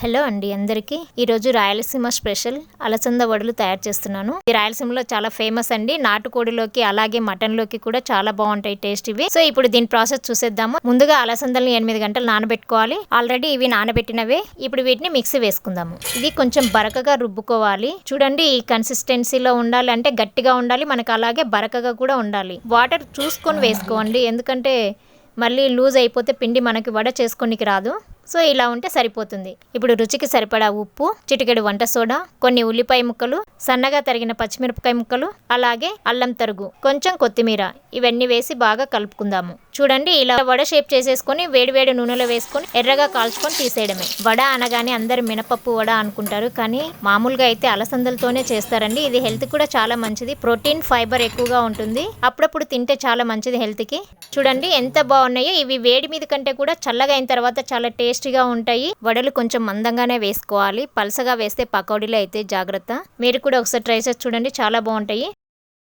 Hello అండి అందరికీ. ఈరోజు రాయలసీమ స్పెషల్ అలసంద వడలు తయారు చేస్తున్నాను. ఈ రాయలసీమలో చాలా ఫేమస్ అండి. నాటుకోడిలోకి అలాగే మటన్లోకి కూడా చాలా బాగుంటాయి టేస్ట్ ఇవి. సో ఇప్పుడు దీని ప్రాసెస్ చూసేద్దాము. ముందుగా అలసందల్ని ఎనిమిది గంటలు నానబెట్టుకోవాలి. ఆల్రెడీ ఇవి నానబెట్టినవే. ఇప్పుడు వీటిని మిక్సీ వేసుకుందాము. ఇది కొంచెం బరకగా రుబ్బుకోవాలి. చూడండి ఈ కన్సిస్టెన్సీలో ఉండాలి అంటే గట్టిగా ఉండాలి. మనకు అలాగే బరకగా కూడా ఉండాలి. వాటర్ చూసుకొని వేసుకోండి. ఎందుకంటే మళ్ళీ లూజ్ అయిపోతే పిండి మనకి వడ చేసుకోనికి రాదు. సో ఇలా ఉంటే సరిపోతుంది. ఇప్పుడు రుచికి సరిపడా ఉప్పు చిటికెడు వంట సోడా కొన్ని ఉల్లిపాయ ముక్కలు సన్నగా తరిగిన పచ్చిమిరపకాయ ముక్కలు అలాగే అల్లం తరుగు కొంచెం కొత్తిమీర ఇవన్నీ వేసి బాగా కలుపుకుందాము. చూడండి ఇలా వడ షేప్ చేసేసుకొని వేడివేడి నూనెలో వేసుకొని ఎర్రగా కాల్చుకొని తీసేయడమే. వడ అనగానే అందరు మినపప్పు వడ అనుకుంటారు కానీ మామూలుగా అయితే అలసందలతోనే చేస్తారండి. ఇది హెల్త్ కూడా చాలా మంచిది. ప్రోటీన్ ఫైబర్ ఎక్కువగా ఉంటుంది. అప్పుడప్పుడు తింటే చాలా మంచిది హెల్త్కి చూడండి ఎంత బాగున్నాయో. ఇవి వేడి మీద కంటే కూడా చల్లగా అయిన తర్వాత చాలా టేస్ట్ టేస్టీగా ఉంటాయి. వడలు కొంచెం మందంగానే వేసుకోవాలి. పలసగా వేస్తే పకోడీలు అయితే జాగ్రత్త. మీరు కూడా ఒకసారి ట్రై చేసి చూడండి. చాలా బాగుంటాయి.